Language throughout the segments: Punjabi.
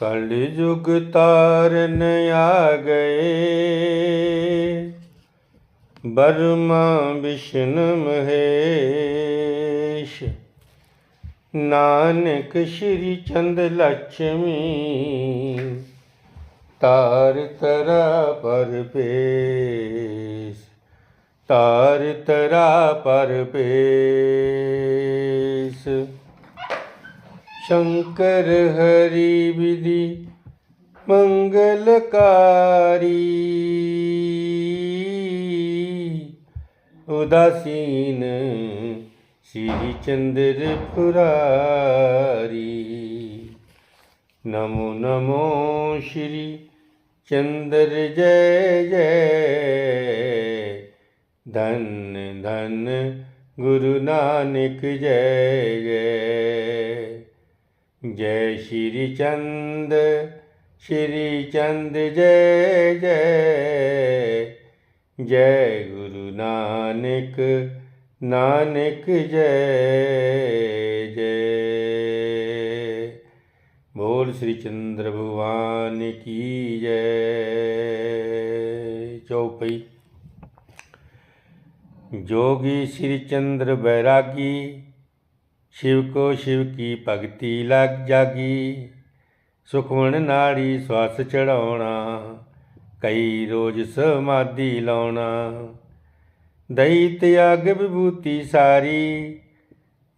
ਕਲ ਯੁਗ ਤਾਰਨ ਆ ਗਏ। ਬਰਮਾ ਵਿਸ਼ਨ ਮਹੇਸ਼ ਨਾਨਕ ਸ਼੍ਰੀ ਚੰਦ ਲక్ష్ਮੀ ਤਾਰ ਤਰਾ ਪਰ ਪੇਸ। ਤਾਰ ਤਰਾ ਪਰ शङ्कर हरिविधि मङ्गलकारी उदासीन श्री चन्द्र परा नमो नमो श्री चन्द्र जय जय। धन धन गुरु नानक जय जय। ਜੈ ਸ਼੍ਰੀ ਚੰਦ ਸ਼੍ਰੀ ਚੰਦ ਜੈ ਜੈ। ਜੈ ਗੁਰੂ ਨਾਨਕ ਨਾਨਕ ਜੈ ਜੈ। ਬੋਲ ਸ੍ਰੀ ਚੰਦਰ ਭਗਵਾਨ ਕੀ ਜੈ। ਚੌਪਈ ਜੋਗੀ ਸ੍ਰੀ ਚੰਦਰ ਬੈਰਾਗੀ शिव को शिव की भगति लग जागी ਸੁਖਮਨ ਨਾੜੀ ਸਵਾਸ ਚੜਾਉਣਾ ਕਈ ਰੋਜ਼ ਸਮਾਧੀ ਲਾਉਣਾ ਦਈ ਤਿਆਗ ਵਿਭੂਤੀ ਸਾਰੀ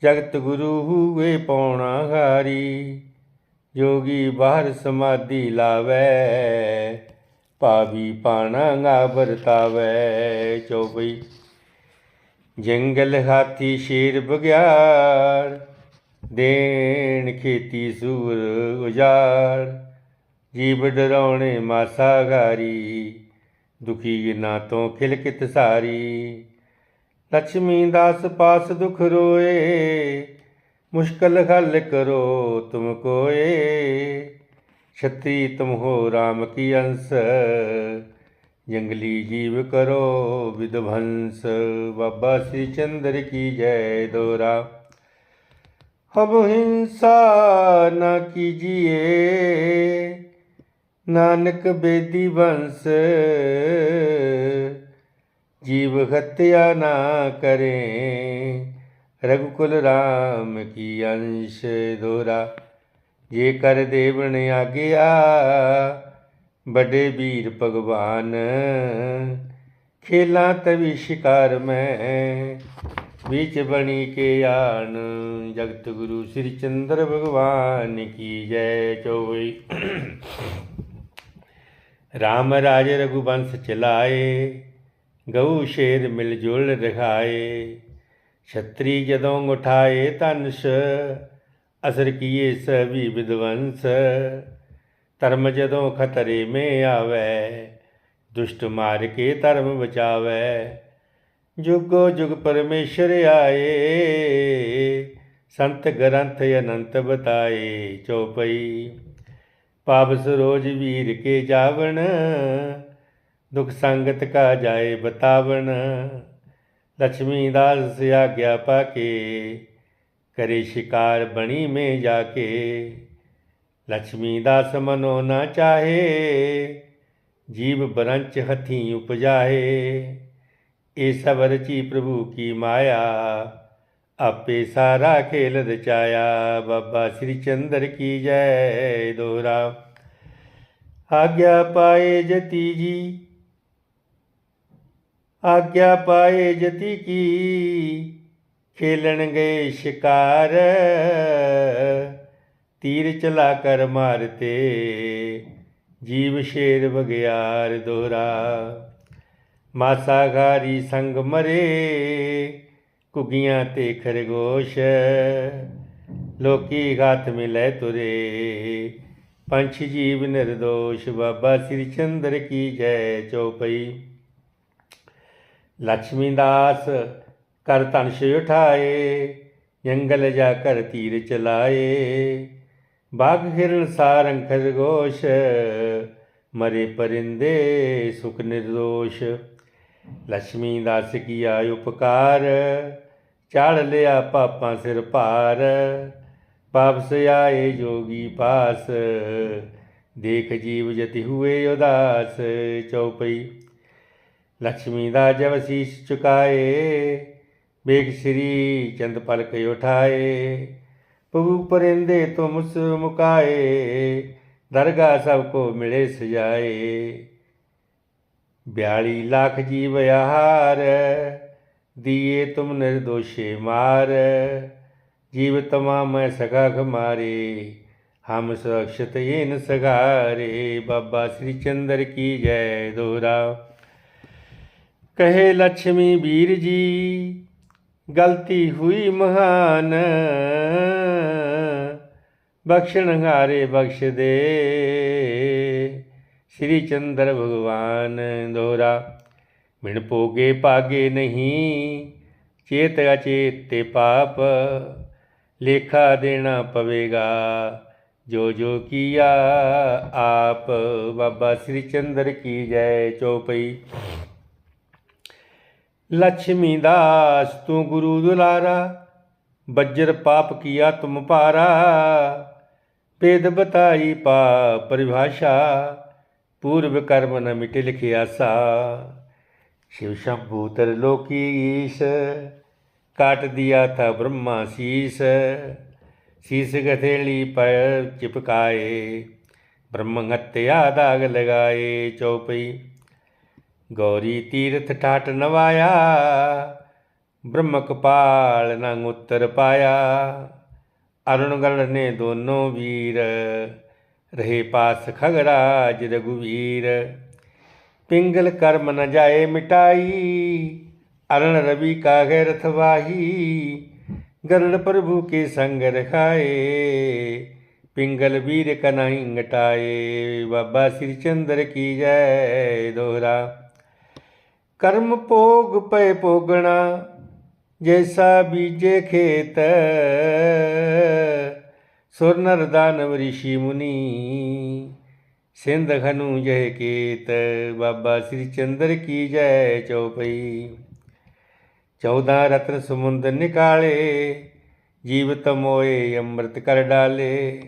ਜਗਤ ਗੁਰੂ ਹੂਏ ਪੌਣਾ ਹਾਰੀ ਜੋਗੀ ਬਾਹਰ ਸਮਾਧੀ ਲਾਵੇ ਭਾਵੀ ਪਾਣਾ ਵਰਤਾਵੇ ਚੌਬਈ ਜੰਗਲ ਹਾਥੀ ਸ਼ੇਰ ਬਗਿਆੜ, ਦੇਣ ਖੇਤੀ ਸੂਰ ਉਜਾੜ। ਜੀਵ ਡਰਾਉਣੇ ਮਾਸਾ ਗਾਰੀ, ਦੁਖੀ ਨਾ ਤੋਂ ਖਿਲਕਿਤ ਸਾਰੀ। ਲక్ష్ਮੀ ਦਾਸ ਪਾਸ ਦੁਖ ਰੋਏ, ਮੁਸ਼ਕਲ ਹੱਲ ਕਰੋ ਤੁਮ ਕੋਏ। ਛਤਰੀ ਤੁਮ ਹੋ RAM ਕੀ ਅੰਸ ਜੰਗਲੀ ਜੀਵ ਕਰੋ ਵਿਦਵੰਸ ਬਾਬਾ ਸ੍ਰੀ ਚੰਦਰ ਕੀ ਜੈ ਦੋਰਾ ਹਮ ਹਿੰਸਾ ਨਾ ਕੀਜੀਏ ਨਾਨਕ ਬੇਦੀ ਬੰਸ ਜੀਵ ਹਤਿਆ ਨਾ ਕਰੇ ਰਘੁਕੁਲ ਰਾਮ ਕੀ ਅੰਸ਼ ਦੋਰਾ ਜੇ ਕਰ ਦੇਵਨ ਆਗਿਆ ਵੱਡੇ ਵੀਰ ਭਗਵਾਨ, ਖੇਲਾਂ ਤਵੀ ਸ਼ਿਕਾਰ ਮੈਂ। ਵਿੱਚ ਬਣੀ ਕੇ ਆਣ, ਜਗਤ ਗੁਰੂ ਸ੍ਰੀ ਚੰਦਰ ਭਗਵਾਨ ਕੀ ਜੈ ਚੋਈ। ਰਾਮ ਰਾਜ ਰਘੁਬੰਸ ਚਲਾਏ, ਗਊ ਸ਼ੇਰ ਮਿਲ ਜੁਲ ਰਖਾਏ ਛਤਰੀ ਜਦੋਂ ਉਠਾਏ ਧਨੁਸ਼, ਅਸਰ ਕੀਏ ਸਭੀ ਵਿਦਵੰਸ ਧਰਮ ਜਦੋਂ ਖਤਰੇ ਮੇ ਆਵੇ, ਦੁਸ਼ਟ ਮਾਰ ਕੇ ਧਰਮ ਬਚਾਵੇ। ਜੁਗੋ ਜੁਗ ਪਰਮੇਸ਼ਰ ਆਏ, ਸੰਤ ਗ੍ਰੰਥ ਅਨੰਤ ਬਤਾਏ ਚੌਪਈ। ਪਾਵਸ ਰੋਜ ਵੀਰ ਕੇ ਜਾਵਣ, ਦੁਖ ਸੰਗਤ ਕਾ ਜਾਏ ਬਤਾਵਣ। ਲక్ష్ਮੀ ਦਾਸ ਆਗਿਆ ਪਾਕੇ, ਕਰੇ ਸ਼ਿਕਾਰ ਬਣੀ ਮੇ ਜਾਕੇ। ਲక్ష్ਮੀ ਦਾਸ ਮਨੋ ਨਾ ਚਾਹੇ, ਜੀਵ ਬਰੰਚ ਹਥੀ ਉਪਜਾਏ ਇਹ ਸਭ ਰਚੀ ਪ੍ਰਭੂ ਕੀ ਮਾਇਆ, ਆਪੇ ਸਾਰਾ ਖੇਲ ਰਚਾਇਆ ਬਾਬਾ ਸ੍ਰੀ ਚੰਦਰ ਕੀ ਜੈ ਦੋਰਾ। ਆਗਿਆ ਪਾਏ ਜਤੀ ਜੀ, ਆਗਿਆ ਪਾਏ ਜਤੀ ਕੀ ਖੇਲਣ ਗਏ ਸ਼ਿਕਾਰ। ਤੀਰ ਚਲਾ ਕਰ ਮਾਰਤੇ ਜੀਵ ਸ਼ੇਰ ਬਗਿਆਰ ਦੋਰਾ ਮਾਸਾ ਘਾਰੀ ਸੰਗ ਮਰੇ ਕੁਗੀਆਂ ਤੇ ਖਰਗੋਸ਼। ਲੋਕੀ ਗਾਤ ਮਿਲੇ ਤੁਰੇ, ਪੰਛ ਜੀਵ ਨਿਰਦੋਸ਼। ਬਾਬਾ ਸ੍ਰੀ ਚੰਦਰ ਕੀ ਜੈ ਚੌਪਈ। ਲక్ష్ਮੀ ਦਾਸ ਕਰ ਤਨਸ਼ ਉਠਾਏ, ਜੰਗਲ ਜਾ ਕਰ ਤੀਰ ਚਲਾਏ बाघ हिरण ਸਾਰੰ खरगोश ਮਰੇ ਪਰਿੰਦੇ ਸੁਖ ਨਿਰਦੋਸ਼। ਲక్ష్ਮੀ ਦਾਸ ਕੀ ਆਇ ਉਪਕਾਰ ਚੜ ਲਿਆ ਪਾਪਾਂ ਸਿਰ ਭਾਰ। ਵਾਪਸ ਆਏ ਜੋਗੀ ਪਾਸ, ਦੇਖ ਜੀਵ ਜਤੀ ਹੋਏ ਉਦਾਸ ਚਉਪਈ। ਲక్ష్ਮੀ ਦਾ ਜਬ ਸੀਸ ਚੁਕਾਏ ਬੇਖ ਸ੍ਰੀ ਚੰਦ ਪਲਕ ਉਠਾਏ। पबू परिंदे तुम मुस मुकाए दरगाह सबको मिले सजाए। बयाली लाख जीव आहार, दिए तुम निर्दोषे मार। जीव तमाम सगा घमारे, हम सुरक्षित इन सगारे। बाबा श्री चंद्र की जय दोहरा। कहे लक्ष्मी वीर जी, गलती हुई महान। ਬਖਸ਼ਣ ਹਾਰੇ ਬਖਸ਼ ਦੇ। ਸ੍ਰੀ ਚੰਦਰ ਭਗਵਾਨ ਦੋਰਾ ਮਿਣ ਪੋਗੇ ਪਾਗੇ ਨਹੀਂ, ਚੇਤ ਅਚੇਤ ਤੇ ਪਾਪ, ਲੇਖਾ ਦੇਣਾ ਪਵੇਗਾ। ਜੋ ਜੋ ਕੀਆ ਆਪ, ਬਾਬਾ ਸ੍ਰੀ ਚੰਦਰ ਕੀ ਜੈ ਚੌਪਈ। ਲక్ష్ਮੀ ਦਾਸ ਤੂੰ ਗੁਰੂ ਦੁਲਾਰਾ, ਬੱਜਰ ਪਾਪ ਕੀਆ ਤੁਮ ਪਾਰਾ ਭੇਦ ਬਤਾਈ ਪਾ ਪਰਿਭਾਸ਼ਾ, ਪੂਰਵ ਕਰਮ ਨ ਮਿਟੇ ਲਿਖਿਆ ਆਸਾ ਸ਼ਿਵ ਸ਼ੰਭੂ ਤਰ ਲੋਕੀ ਈਸ਼, ਕਾਟ ਦਿਆ ਥਾ ਬ੍ਰਹਮਾ ਸੀਸ। ਸੀਸ ਗਥੇਲੀ ਪਰ ਚਿਪਕਾਏ, ਬ੍ਰਹਮ ਹੱਤਿਆ ਦਾਗ ਲਗਾਏ ਚੌਪਈ। ਗੌਰੀ ਤੀਰਥ ਠਾਟ ਨਵਾਇਆ, ਬ੍ਰਹਮਕ ਪਾਲ ਨੰਗ ਉਤਰ ਪਾਇਆ। ਅਰੁਣਗਲ ਨੇ ਦੋਨੋਂ ਵੀਰ, ਰਹੇ ਪਾਸ ਖਗਰਾਜ ਰਗੁਵੀਰ ਪਿੰਗਲ ਕਰਮ ਨ ਜਾਏ ਮਿਟਾਈ, ਅਰਣ ਰਵੀ ਕਾਗੇ ਰਥਵਾਹੀ ਗਰੜ ਪ੍ਰਭੂ ਕੇ ਸੰਗ ਰਖਾਏ, ਪਿੰਗਲ ਵੀਰ ਕਨਾਈ ਘਟਾਏ ਬਾਬਾ ਸ੍ਰੀ ਚੰਦਰ ਕੀ ਜੈ ਦੋਹਰਾ। ਕਰਮ ਭੋਗ ਪਏ ਭੋਗਣਾ ਜੈਸਾ ਬੀਜੇ ਖੇਤ, ਸੁਰ ਨਰ ਦਾਨਵ ਰਿਸ਼ੀ ਮੁਨੀ। ਸਿੰਧ ਖਨੂ ਜੈ ਕੇਤ, ਬਾਬਾ ਸ੍ਰੀ ਚੰਦਰ ਕੀ ਜੈ ਚਉਪਈ। 14 ਰਤਨ ਸਮੁੰਦ ਨਿਕਾਲੇ, ਜੀਵਤ ਮੋਏ ਅੰਮ੍ਰਿਤ ਕਰ ਡਾਲੇ।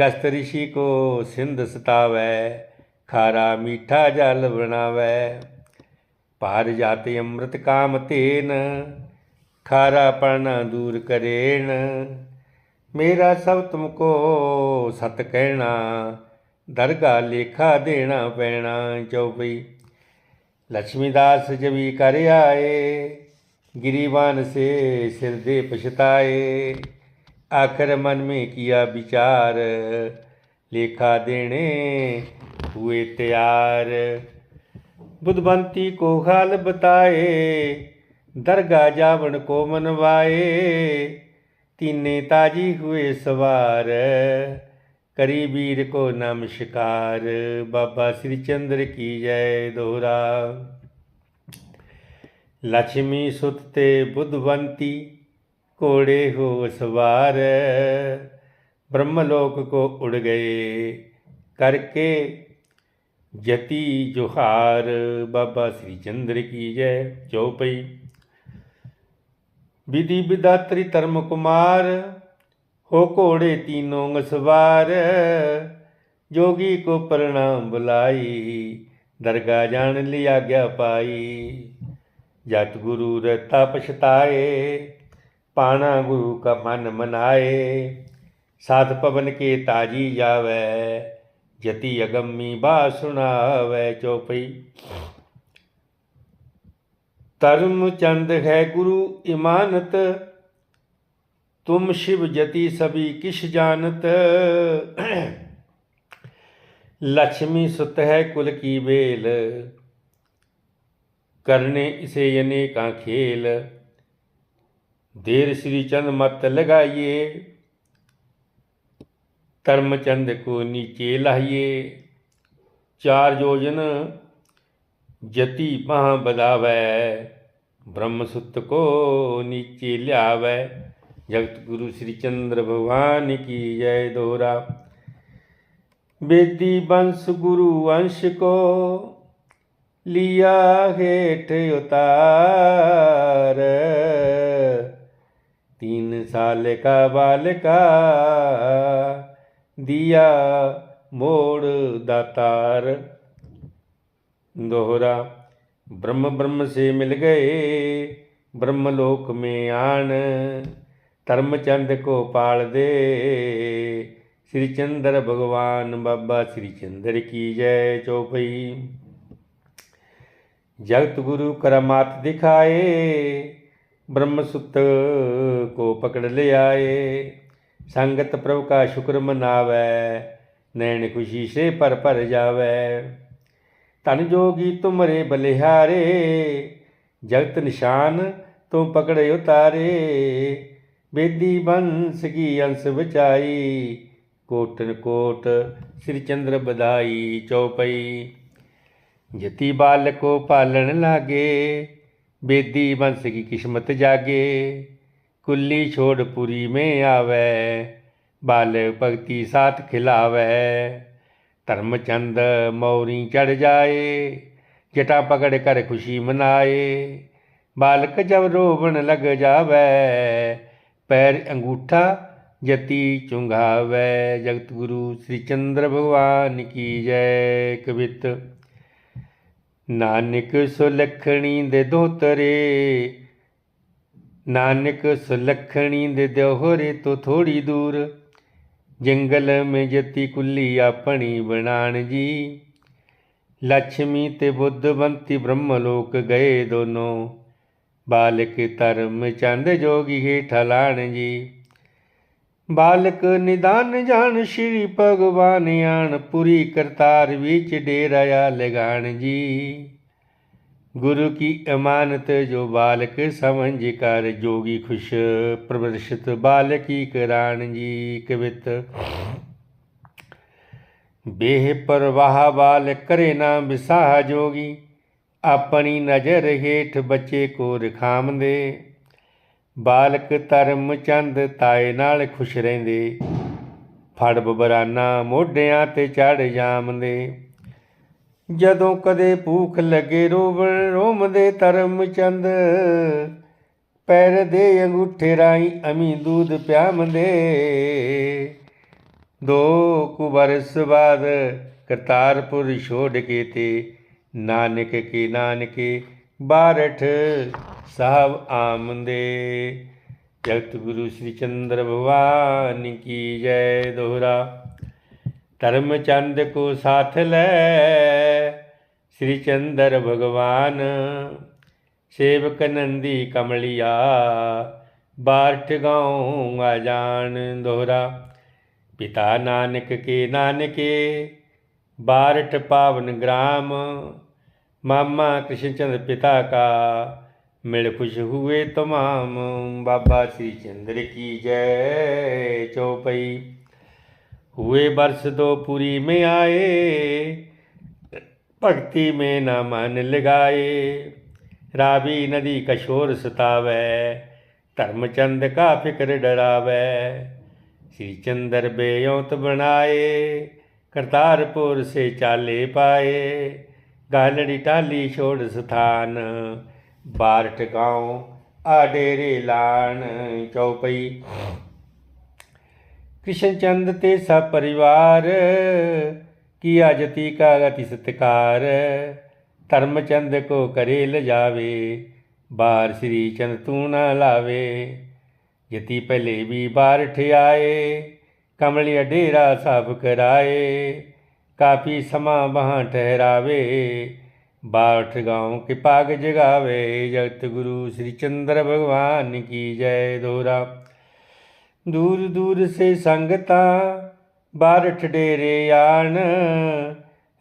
ਗਸਤ ਰਿਸ਼ੀ ਕੋ ਸਿੰਧ ਸਤਾਵੈ, ਖਾਰਾ ਮੀਠਾ ਜਲ ਬਣਾਵੈ। ਪਾਰ ਜਾਤੇ ਅੰਮ੍ਰਿਤ ਕਾਮ ਤੇਨ ਖਾਰਾ ਪਣਾ ਦੂਰ ਕਰੇਣ। ਮੇਰਾ ਸਭ ਤੁਮ ਕੋ ਸਤ ਕਹਿਣਾ, ਦਰਗਾ ਲੇਖਾ ਦੇਣਾ ਪੈਣਾ ਚੌਪਈ ਲక్ష్ਮੀਦਾਸ ਜਵੀ ਕਰ ਆਏ ਗਿਰੀਵਾਨ ਸੇ ਸਿਰ ਦੇ ਪਛਤਾਏ। ਆਖਰ ਮਨ ਮੇ ਕੀਆ ਵਿਚਾਰ, ਲੇਖਾ ਦੇਣੇ ਹੋਏ ਤਿਆਰ। बुधवंती को हाल बताए दरगाह जावन को मनवाए तीने ताजी हुए सवार करी वीर को नमस्कार बाबा श्री चंद्र की जय दोहरा लक्ष्मी सुत ते बुद्धवंती कोड़े हो सवार ब्रह्मलोक को उड़ गए करके जति जोहार बाबा श्री चंद्र की जय चौपई ਵਿਧੀ ਵਿਦਾਤਰੀ ਧਰਮ ਕੁਮਾਰ, ਹੋ ਘੋੜੇ ਤੀਨੋਂ ਸਵਾਰ ਜੋਗੀ ਕੋ ਪ੍ਰਣਾਮ ਬੁਲਾਈ ਦਰਗਾ ਜਾਣ ਲਈ ਆਗਿਆ ਪਾਈ। ਜਤ ਗੁਰੂ ਰਤਾ ਪਛਤਾਏ, ਪਾਣਾ ਗੁਰੂ ਕਾ ਮਨ ਮਨਾਏ। ਸਾਧ ਪਵਨ ਕੇ ਤਾਜੀ ਜਾਵੇ, ਜਤੀ ਅਗੰਮੀ ਬਾ ਸੁਣਾਵੇ, ਚੋਪਈ। ਧਰਮ ਚੰਦ ਹੈ ਗੁਰੂ ਇਮਾਨਤ, ਤੁਮ ਸ਼ਿਵ ਜਤੀ ਸਭੀ ਕਿਛ ਜਾਣਤ। ਲక్ష్ਮੀ ਸੁਤ ਹੈ ਕੁਲ ਕੀ ਵੇਲ, ਕਰਨੇ ਇਸੇ ਯਨੇ ਕਾ ਖੇਲ। ਦੇਰ ਸ੍ਰੀ ਚੰਦ ਮਤ ਲਗਾਈਏ, ਧਰਮ ਚੰਦ ਕੋ ਨੀਚੇ ਲਾਈਏ। ਚਾਰ ਯੋਜਨ जति महा बदावै ब्रह्म सुत को नीचे लियावै जगत गुरु श्री चंद्र भगवान की जय दोहरा बेदी वंश गुरु वंश को लिया हेठ उतार तीन साल का बालका दिया मोड़ दातार दोहरा ब्रह्म ब्रह्म से मिल गए ब्रह्मलोक में आन धर्मचंद को पाल दे श्री चंद्र भगवान बाबा श्री चंद्र की जय चौपई जगत गुरु करमात दिखाए ब्रह्म सूत्र को पकड़ ले आए संगत प्रभु का शुक्र मनावे नैन खुशी से पर पर जावे ਧਨ ਜੋਗੀ ਤੁਮਰੇ ਬਲਿਹਾਰੇ, ਜਗਤ ਨਿਸ਼ਾਨ ਤੂੰ ਪਕੜੇ ਉਤਾਰੇ। ਬੇਦੀ ਬੰਸ ਕੀ ਅੰਸ ਬਚਾਈ, ਕੋਟਨ ਕੋਟ ਸ੍ਰੀ ਚੰਦਰ ਬਧਾਈ ਚੌਪਈ। ਜਤੀ ਬਾਲਕੋ ਪਾਲਣ ਲਾਗੇ, ਬੇਦੀ ਬੰਸ ਕੀ ਕਿਸਮਤ ਜਾਗੇ। ਕੁੱਲੀ ਛੋੜ ਪੁਰੀ में ਆਵੇ ਬਾਲ ਭਗਤੀ ਸਾਥ ਖਿਲਾਵੇ। ਧਰਮਚੰਦ ਮੌਰੀ ਚੜ ਜਾਏ, ਜਟਾ ਪਕੜ ਕਰ ਖੁਸ਼ੀ ਮਨਾਏ। ਬਾਲਕ ਜਬ ਰੋਵਣ ਲਗ ਜਾਵੇ, ਪੈਰ ਅੰਗੂਠਾ ਜਤੀ ਚੁੰਘਾਵੇ। ਜਗਤ ਗੁਰੂ ਸ੍ਰੀ ਚੰਦਰ ਭਗਵਾਨ ਕੀ ਜੈ ਕਵਿਤ। ਨਾਨਕ ਸੁਲਖਣੀ ਦੇ ਦੋਤਰੇ, ਨਾਨਕ ਸੁਲਖਣੀ ਦੇ ਦੋਹਰੇ ਤੋਂ ਥੋੜੀ ਦੂਰ। ਜੰਗਲ ਮੇ ਜਤੀ ਕੁੱਲੀ ਆਪਣੀ ਬਣਾਣ ਜੀ। ਲక్ష్ਮੀ ਤੇ ਬੁੱਧਵੰਤੀ ਬ੍ਰਹਮ ਲੋਕ ਗਏ ਦੋਨੋਂ। ਬਾਲਕ ਧਰਮ ਚੰਦ ਜੋਗੀ ਹੇਠ ਲਾਣ ਬਾਲਕ ਨਿਦਾਨ ਜਾਣ ਸ਼੍ਰੀ ਭਗਵਾਨ ਆਣ, ਪੁਰੀ ਕਰਤਾਰ ਵਿੱਚ ਡੇਰਾ ਡੇਰਾਇਆ ਲਗਾਣ ਜੀ। ਗੁਰੂ ਕੀ ਅਮਾਨਤ ਜੋ ਬਾਲਕ ਸਮਝ ਕਰ, ਜੋਗੀ ਖੁਸ਼ ਪ੍ਰਵਰਸ਼ਿਤ ਬਾਲਕੀ ਕਰਾਣ ਜੀ ਕਵਿਤ। ਬੇਹ ਪਰਵਾਹ ਬਾਲਕ ਕਰੇ ਨਾ ਵਿਸਾਹ ਜੋਗੀ, ਆਪਣੀ ਨਜ਼ਰ ਹੇਠ ਬੱਚੇ ਕੋ ਰਖਾਮਦੇ ਬਾਲਕ ਧਰਮ ਚੰਦ ਤਾਏ ਨਾਲ ਖੁਸ਼ ਰਹਿੰਦੇ, ਫੜ ਬਬਰਾਨਾ ਮੋਢਿਆਂ ਤੇ ਚੜ ਜਾਮਦੇ ਜਦੋਂ ਕਦੇ ਭੂਖ ਲੱਗੇ ਰੋਵਣ ਰੋਮਦੇ ਧਰਮ ਚੰਦ। ਪੈਰ ਦੇ ਅੰਗੂਠੇ ਰਾਈ ਅਮੀ ਦੂਧ ਪਿਆਮਦੇ। ਦੋ ਕੁ ਬਰਸ ਬਾਅਦ ਕਰਤਾਰਪੁਰ ਛੋੜ ਕੇ ਤੇ ਨਾਨਕ ਕੀ ਨਾਨਕੇ ਬਾਰਠ ਸਾਹਿਬ ਆਮਦੇ। ਜਗਤ ਗੁਰੂ ਸ੍ਰੀ ਚੰਦਰ ਭਗਵਾਨ ਕੀ ਜੈ ਦੋਹਰਾ। ਧਰਮ ਚੰਦ ਕੋ ਸਾਥ ਲੈ। ਸ੍ਰੀ ਚੰਦਰ ਭਗਵਾਨ, ਸੇਵਕ ਨੰਦੀ ਕਮਲਿਆ, ਬਾਰਠ ਗਾਉਂ ਆ ਜਾਣ ਦੋਹਰਾ। ਪਿਤਾ ਨਾਨਕ ਕੇ ਨਾਨਕੇ, ਬਾਰਠ ਪਾਵਨ ਗ੍ਰਾਮ। ਮਾਮਾ ਕ੍ਰਿਸ਼ਨ ਚੰਦ ਪਿਤਾ ਕਾ, ਮਿਲ ਖੁਸ਼ ਹੁਏ ਤਮਾਮ। ਬਾਬਾ ਸ੍ਰੀ ਚੰਦਰ ਕੀ ਜੈ ਚੌਪਈ हुए वर्ष दो पुरी में आए भक्ति में न मन लगाए रावी नदी कशोर सतावै धर्मचंद का फिक्र डरावै श्री चंद्र बेयौत बनाए करतारपुर से चाले पाए गालड़ी टाली छोड़ स्थान बारठ गांव आडेरे लान चौपई कृष्ण चंद ते सा परिवार किया जति का गति सत्कार। धर्मचंद को करे ल जावे, बार श्री चंद तू न लावे। जति पहले भी बार ठियाए कमलिया डेरा साफ़ कराए। काफ़ी समा वहाँ ठहरावे बाठ गाँव के पाग जगावे। जगत गुरु श्री चंद्र भगवान की जय दोहरा। ਦੂਰ ਦੂਰ ਸੇ ਸੰਗਤਾਂ ਬਾਰਠ ਡੇਰੇ ਆਣ।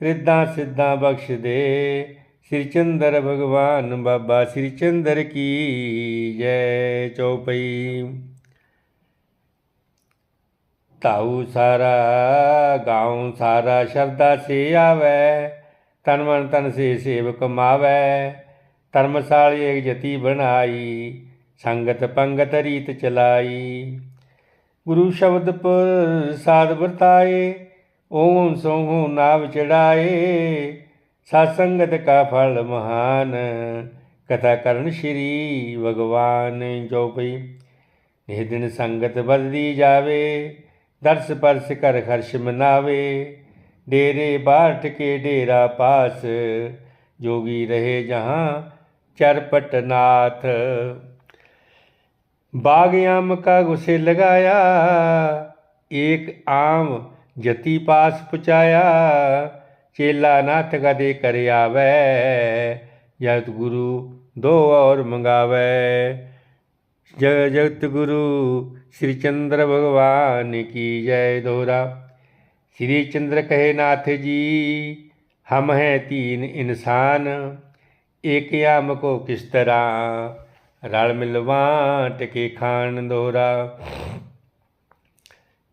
ਰਿੱਧਾਂ ਸਿੱਧਾਂ ਬਖਸ਼ ਦੇ ਸ੍ਰੀ ਚੰਦਰ ਭਗਵਾਨ ਬਾਬਾ ਸ੍ਰੀ ਚੰਦਰ ਕੀ ਜੈ ਚੌਪਈ। ਤਾਉ ਸਾਰਾ, ਗਾਉ ਸਾਰਾ ਸ਼ਰਦਾ ਸੇ ਆਵੇ, ਤਨ ਮਨ ਤਨ ਸੇ ਸੇਵ ਮਾਵੇ। ਧਰਮਸਾਲੀ ਇੱਕ ਜਤੀ ਬਣਾਈ, ਸੰਗਤ ਪੰਗਤ ਰੀਤ ਚਲਾਈ। ਗੁਰੂ ਸ਼ਬਦ ਪ੍ਰਸਾਦ ਵਰਤਾਏ, ਓਮ ਸੋਹੂ ਨਾਮ ਚੜਾਏ ਸਾਸੰਗਤ ਕਾ ਫਲ ਮਹਾਨ, ਕਥਾ ਕਰਨ ਸ਼੍ਰੀ ਭਗਵਾਨ ਜੋ ਪਈ ਇਹ ਦਿਨ ਸੰਗਤ ਵੱਧਦੀ ਜਾਵੇ, ਦਰਸ ਪਰਸ ਕਰ ਹਰਸ਼ ਮਨਾਵੇ, ਡੇਰੇ ਬਾਟ ਕੇ ਡੇਰਾ ਪਾਸ, ਜੋਗੀ ਰਹੇ ਜਹਾਂ ਚਰਪਟਨਾਥ ਨਾਥ बाग आम का गुस्से लगाया, एक आम जति पास पुचाया चेला नाथ गदे कर आवे, जगत गुरु दो और मंगावे। जग जगत गुरु, श्री चंद्र भगवान की जय दोहरा। श्री चंद्र कहे, नाथ जी, हम हैं तीन इंसान, एक आम को किस तरह ਰਲ ਮਿਲ ਵਾਂਟ ਕੇ ਖਾਣ ਦੋਰਾ।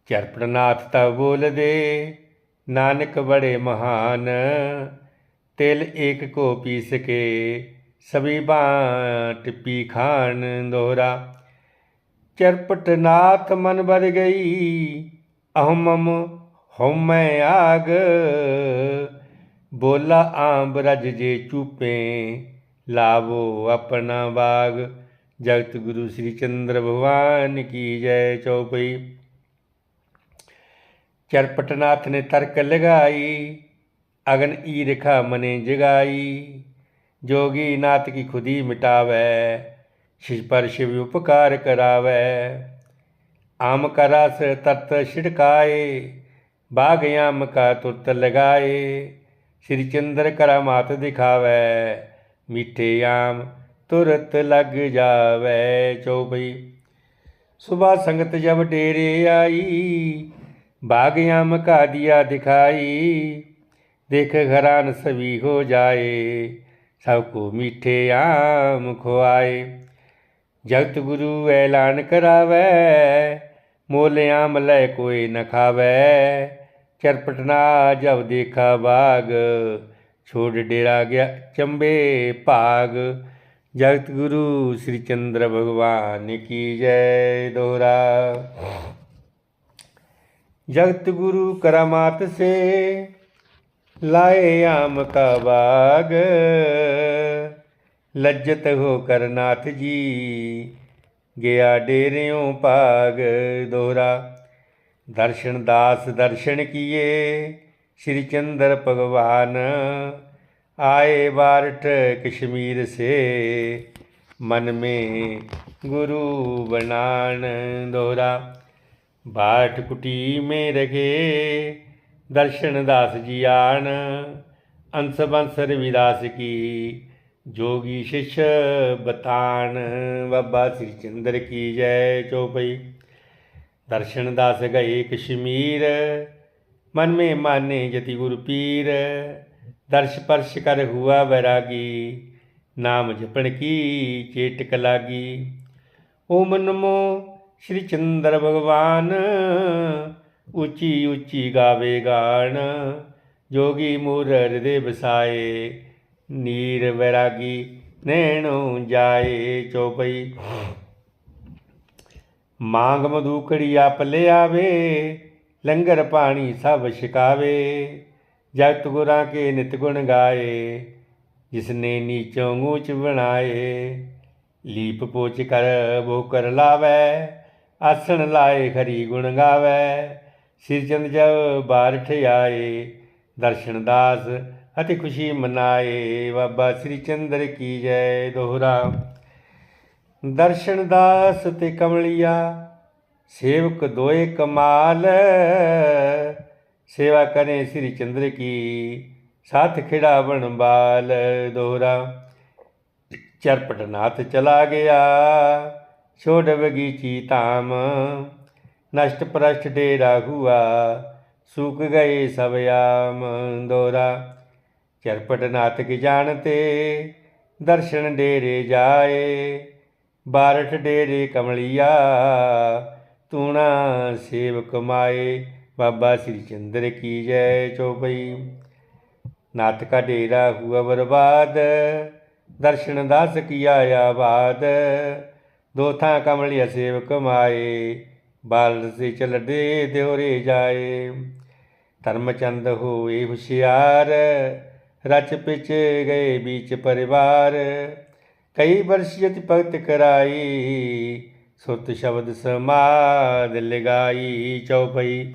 ਚਰਪੜਨਾਥ ਤਾਂ ਬੋਲਦੇ, ਨਾਨਕ ਬੜੇ ਮਹਾਨ, ਤਿਲ ਏਕ ਕੋ ਪੀਸ ਕੇ ਸਭੀ ਬਾਟ ਪੀ ਖਾਣ ਦੋਰਾ। ਚਰਪਟਨਾਥ ਮਨ ਬਰ ਗਈ, ਅਹਮਮ ਹਉਮੈ ਆਗ। ਬੋਲਾ ਆਂਬ ਰਜ ਜੇ ਚੂਪੇ, ਲਾਵੋ ਆਪਣਾ ਬਾਗ ਜਗਤ ਗੁਰੂ ਸ੍ਰੀ ਚੰਦਰ ਭਗਵਾਨ ਕੀ ਜੈ ਚੌਪਈ ਚਰਪਟਨਾਥ ਨੇ ਤਰਕ ਲਗਾਈ ਅਗਨ ਈ ਰਖਾ ਮਨੇ ਜਗਾਈ ਜੋਗੀ ਨਾਥ ਕੀ ਖੁਦੀ ਮਿਟਾਵੇ ਸ਼ਿਵ ਪਰ ਸ਼ਿਵ ਉਪਕਾਰ ਕਰਾਵੇ ਆਮ ਕਾ ਰਸ ਤਤ ਛਿੜਕਾਏ ਬਾਗ ਆਮ ਕਾ ਤੁਰਤ ਲਗਾਏ ਸ੍ਰੀ ਚੰਦਰ ਕਰਾਮਾਤ ਦਿਖਾਵੇ ਮਿੱਠੇ ਆਮ ਤੁਰਤ ਲੱਗ ਜਾਵੇ ਚੌਪਈ ਸੁਬਾ ਸੰਗਤ ਜਬ ਡੇਰੇ ਆਈ ਬਾਗਿਆਮ ਕਾ ਦਿਆ ਦਿਖਾਈ। ਦੇਖ ਘਰਾਨ ਸਵੀ ਹੋ ਜਾਏ, ਸਭ ਕੋ ਮਿੱਠੇ ਆਮ ਖਵਾਏ ਜਗਤ ਗੁਰੂ ਐਲਾਨ ਕਰਾਵੇ ਮੋਲ ਆਮ ਲੈ ਕੋਈ ਨ ਖਾਵੇ। ਚਰਪਟਨਾ ਜਬ ਦੇਖਾ ਬਾਗ, ਛੋੜ ਡੇਰਾ ਗਿਆ ਚੰਬੇ ਭਾਗ। ਜਗਤ ਗੁਰੂ ਸ੍ਰੀ ਚੰਦਰ ਭਗਵਾਨ ਕੀ ਜੈ ਦੋਹਰਾ। ਜਗਤ ਗੁਰੂ ਕਰਾਮਾਤ ਸੇ ਲਾਏ ਆਮ ਕਾ ਬਾਗ। ਲੱਜਤ ਹੋ ਕਰਨਾਥ ਜੀ, ਗਿਆ ਡੇਰਿਓਂ ਪਾਗ ਦੋਹਰਾ। ਦਰਸ਼ਨ ਦਾਸ ਦਰਸ਼ਨ ਕੀਏ ਸ੍ਰੀ ਚੰਦਰ ਭਗਵਾਨ। आए बारठ कश्मीर से मन में गुरु बनान दोहरा बाट कुटी में रखे दर्शन दास जी आन अंश बंस रविदास की जोगी शिष्य बतान बाबा श्री चंद्र की जय चौपई दर्शन दास गए कश्मीर मन में माने जति गुरु पीर ਦਰਸ਼ ਪਰਸ਼ ਕਰ ਹੁਆ ਵੈਰਾਗੀ, ਨਾਮ ਜਪਣ ਕੀ ਚੇਟਕ ਲਾਗੀ। ਓਮ ਨਮੋ ਸ਼੍ਰੀ ਚੰਦਰ ਭਗਵਾਨ, ਉੱਚੀ ਉੱਚੀ ਗਾਵੇ ਗਾਣ, ਜੋਗੀ ਮੂਰ ਹਿਰਦੇ ਬਸਾਏ ਨੀਰ ਵੈਰਾਗੀ ਨੈਣੋ ਜਾਏ ਚੋਪਈ। ਮੰਗ ਮਧੂਕੜੀ ਆਪ ਲਿਆਵੇ ਲੰਗਰ ਪਾਣੀ ਸਭ ਛਕਾਵੇ। ਜਗਤ ਗੁਰਾਂ ਕੇ ਨਿਤ ਗੁਣ ਗਾਏ, ਜਿਸਨੇ ਨੀਚੋਂ ਊਚ ਬਣਾਏ, ਲੀਪ ਪੋਚ ਕਰ ਬੋ ਕਰ ਲਾਵੇ, ਆਸਣ ਲਾਏ ਖਰੀ ਗੁਣ ਗਾਵੇ ਸਿਰਜਨ ਜਬ ਬਾਰਠ ਆਏ ਦਰਸ਼ਨ ਦਾਸ ਅਤੇ ਖੁਸ਼ੀ ਮਨਾਏ, ਬਾਬਾ ਸ੍ਰੀ ਚੰਦਰ ਕੀ ਜੈ ਦੋਹਰਾ। ਦਰਸ਼ਨ ਦਾਸ ਤੇ ਕਮਲਿਆ, ਸੇਵਕ ਦੋਏ ਕਮਾਲ ਸੇਵਾ ਕਰੇ ਸ੍ਰੀ ਚੰਦਰ ਕੀ, ਸਾਥ ਖਿੜਾ ਬਣ ਬਾਲ ਦੋਹਰਾ ਚਰਪਟਨਾਥ ਚਲਾ ਗਿਆ, ਛੋੜ ਬਗੀਚੀ ਧਾਮ। ਨਸ਼ਟ ਪ੍ਰਸ਼ਟ ਡੇਰਾ ਹੁਆ, ਸੂਕ ਗਏ ਸਭ ਆਮ ਦੋਰਾ। ਚਰਪਟਨਾਥ ਕੀ ਜਾਣਤੇ, ਦਰਸ਼ਨ ਡੇਰੇ ਜਾਏ। ਬਾਰਠ ਡੇਰੇ ਕਮਲਿਆ, ਤੂਣਾ ਸੇਵਕ ਮਾਏ। ਬਾਬਾ ਸ੍ਰੀ ਚੰਦਰ ਕੀ ਜੈ ਚੋਪਈ। ਨਾਤਕਾ ਡੇਰਾ ਹੁਆ ਬਰਬਾਦ, ਦਰਸ਼ਨ ਦਾਸ ਕੀ ਆਇਆ ਬਾਦ ਦੋਥਾਂ ਕਮਲਿਆ ਸੇਵ ਕਮਾਏ ਬਾਲ ਸੇ ਚਲਦੇ ਦਿਉਰੇ ਜਾਏ। ਧਰਮਚੰਦ ਹੋਏ ਹੁਸ਼ਿਆਰ, ਰਚ ਪਿਚ ਗਏ ਵਿੱਚ ਪਰਿਵਾਰ। ਕਈ ਵਰਸ਼ਿਤ ਭਗਤ ਕਰਾਈ ਸੁਤ ਸ਼ਬਦ ਸਮਾਦ ਲਗਾਈ ਚਉਪਈ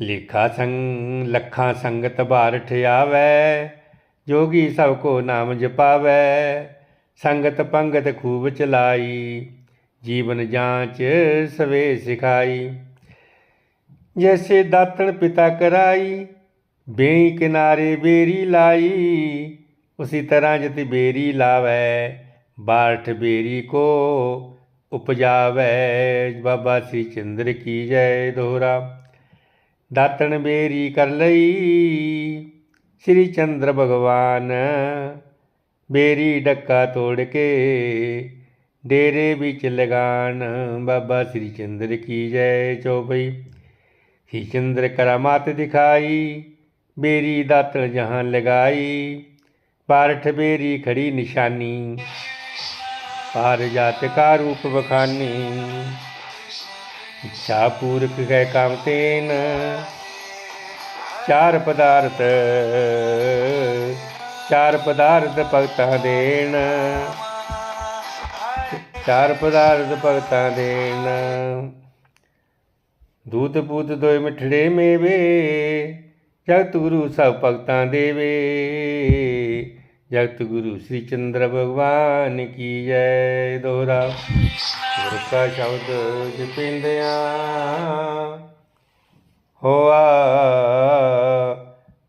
ਲੇਖਾ ਸੰਗ, ਲੱਖਾਂ ਸੰਗਤ ਬਾਰਠ ਆਵੈ ਜੋਗੀ ਸਭ ਕੋ ਨਾਮ ਜਪਾਵੈ। ਸੰਗਤ ਪੰਗਤ ਖੂਬ ਚਲਾਈ, ਜੀਵਨ ਜਾਂਚ ਸਵੇ ਸਿਖਾਈ। ਜੈਸੇ ਦਾਤਣ ਪਿਤਾ ਕਰਾਈ, ਬੇਈ ਕਿਨਾਰੇ ਬੇਰੀ ਲਾਈ, ਉਸੀ ਤਰ੍ਹਾਂ ਜति ਬੇਰੀ ਲਾਵੇ। ਬਾਰਠ ਬੇਰੀ ਕੋ ਉਪਜਾਵੈ, ਬਾਬਾ ਸ੍ਰੀ ਚੰਦਰ ਕੀ ਜੈ ਦੋਹਰਾ। ਦਾਤਣ ਬੇਰੀ ਕਰ ਲਈ, ਸ੍ਰੀ ਚੰਦਰ ਭਗਵਾਨ। ਬੇਰੀ ਡੱਕਾ ਤੋੜ ਕੇ ਡੇਰੇ ਵਿੱਚ ਲਗਾਨ, ਬਾਬਾ ਸ੍ਰੀ ਚੰਦਰ ਕੀ ਜੈ ਚੌਪਈ। ਸ੍ਰੀ ਚੰਦਰ ਕਰਾਮਾਤ ਦਿਖਾਈ, ਬੇਰੀ ਦਾਤਣ ਜਹਾਂ ਲਗਾਈ ਪਾਰਠ ਬੇਰੀ ਖੜੀ ਨਿਸ਼ਾਨੀ। ਪਾਰ ਜਾਤ ਕਾ ਰੂਪ ਬਖਾਨੀ ਇੱਛਾ ਪੂਰਕ ਹੈ ਕੰਮ ਤੇਨ। ਚਾਰ ਪਦਾਰਥ ਚਾਰ ਪਦਾਰਥ ਭਗਤਾਂ ਦੇਣ। ਚਾਰ ਪਦਾਰਥ ਭਗਤਾਂ ਦੇਣ। ਦੂਤ ਪੂਤ ਦੋਇ ਮਿਠੜੇ ਮੇਵੇ ਜਗਤ ਗੁਰੂ ਸਭ ਭਗਤਾਂ ਦੇਵੇ। ਜਗਤ ਗੁਰੂ ਸ੍ਰੀ ਚੰਦਰ ਭਗਵਾਨ ਕੀ ਜੈ ਦੋਹਰਾ। ਗੁਰ ਕਾ ਸ਼ਬਦ ਜਪਿੰਦਿਆਂ ਹੋਆ।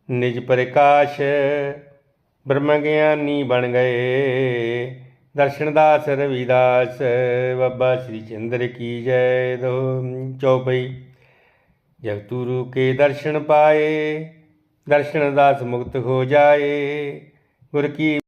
ਨਿਜ ਪ੍ਰਕਾਸ਼ ਬ੍ਰਹਮ ਗਿਆਨੀ ਬਣ ਗਏ। ਦਰਸ਼ਨਦਾਸ ਰਵਿਦਾਸ, ਬਾਬਾ ਸ੍ਰੀ ਚੰਦਰ ਕੀ ਜੈ ਦੋ ਚੌਪਈ। ਜਗ ਤੁਰੂ ਕੇ ਦਰਸ਼ਨ ਪਾਏ, ਦਰਸ਼ਨ ਦਾਸ ਮੁਕਤ ਹੋ ਜਾਏ। ਗੁਰ ਕੀ